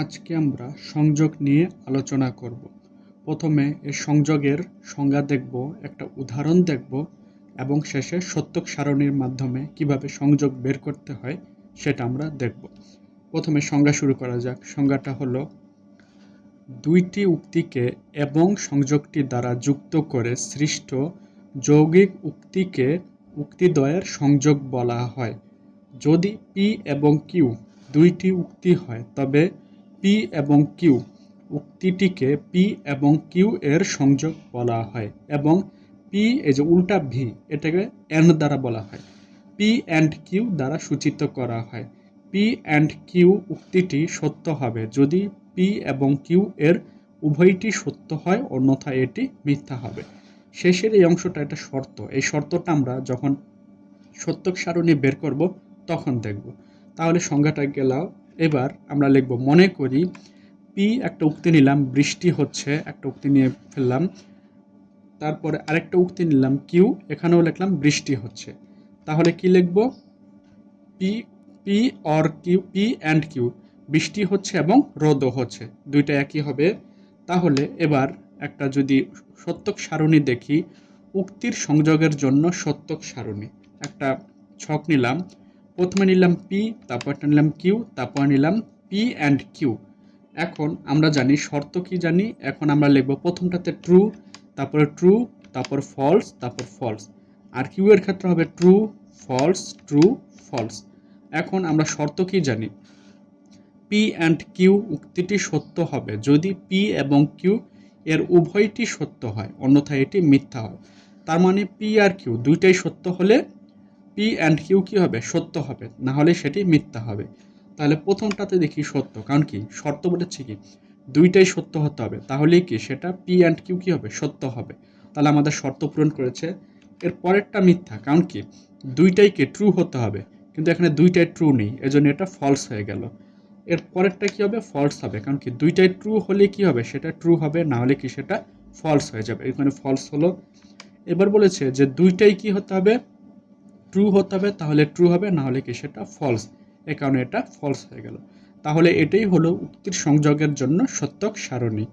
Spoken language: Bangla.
আজকে আমরা সংযোগ নিয়ে আলোচনা করব। প্রথমে এই সংযোগের সংজ্ঞা দেখব, একটা উদাহরণ দেখব এবং শেষে সত্যক সারণীর মাধ্যমে কীভাবে সংযোগ বের করতে হয় সেটা আমরা দেখব। প্রথমে সংজ্ঞা শুরু করা যাক। সংজ্ঞাটা হলো, দুইটি উক্তিকে এবং সংযোগটি দ্বারা যুক্ত করে সৃষ্ট যৌগিক উক্তিকে উক্তিদ্বয়ের সংযোগ বলা হয়। যদি পি এবং কিউ দুইটি উক্তি হয়, তবে পি এবং কিউ উক্তিটিকে পি এবং কিউ এর সংযোগ বলা হয় এবং পি এই যে উল্টা ভি এটাকে এন দ্বারা বলা হয়। পি অ্যান্ড কিউ দ্বারা সূচিত করা হয়। পি অ্যান্ড কিউ উক্তিটি সত্য হবে। যদি পি এবং কিউ এর উভয়টি সত্য হয়, অন্যথায় এটি মিথ্যা হবে। শেষের এই অংশটা একটা শর্ত। এই শর্তটা আমরা যখন সত্যক সারণী বের করব, তখন দেখব। তাহলে সংজ্ঞাটা গেলাও এবার আমরা লিখব, মনে করি পি একটা উক্তি নিলাম, বৃষ্টি হচ্ছে, একটা উক্তি নিয়ে ফেললাম। তারপরে আরেকটা উক্তি নিলাম কিউ এখানেও লিখলাম বৃষ্টি হচ্ছে। তাহলে কি লিখব? P P or Q P and Q বৃষ্টি হচ্ছে এবং রোদও হচ্ছে, দুইটা একই হবে। তাহলে এবার একটা যদি সত্যক সারণী দেখি, উক্তির সংযোগের জন্য সত্যক সারণী, একটা ছক নিলাম। প্রথমে নিলাম পি তারপরটা নিলাম কিউ তারপর নিলাম পি অ্যান্ড কিউ এখন আমরা জানি শর্ত কি জানি? এখন আমরা লিখব প্রথমটাতে ট্রু তারপরে ট্রু তারপর ফলস তারপর ফলস আর কিউ এর ক্ষেত্রে হবে ট্রু ফলস ট্রু ফলস এখন আমরা শর্ত কি জানি? পি অ্যান্ড কিউ উক্তিটি সত্য হবে। যদি পি এবং কিউ এর উভয়টি সত্য হয়, অন্যথায় এটি মিথ্যা হয়। তার মানে পি আর কিউ দুইটাই সত্য হলে পি অ্যান্ড কিউ কী হবে? সত্য হবে। না হলে সেটি মিথ্যা হবে। তাহলে প্রথমটাতে দেখি সত্য। কারণ কি? শর্ত বলেছে কি? দুইটাই সত্য হতে হবে। তাহলেই কি? সেটা পি অ্যান্ড কিউ কী হবে? সত্য হবে। তাহলে আমাদের শর্ত পূরণ করেছে। এর পরেরটা মিথ্যা। কারণ কি? দুইটাই কি ট্রু হতে হবে। কিন্তু এখানে দুইটাই ট্রু নেই। এজন্য এটা ফলস হয়ে গেল। এর পরেরটা কী হবে? ফলস হবে। কারণ কি? দুইটাই ট্রু হলে কি হবে? সেটা ট্রু হবে। না হলে কি সেটা ফলস হয়ে যাবে। এখানে ফলস হলো। এবার বলেছে যে দুইটাই কি হতে হবে? ট্রু হতে হবে, তাহলে ট্রু হবে, না হলে কি সেটা ফলস এ কারণে এটা ফলস হয়ে গেল। তাহলে এটাই হলো উক্তির সংযোগের জন্য সত্যক সারণী।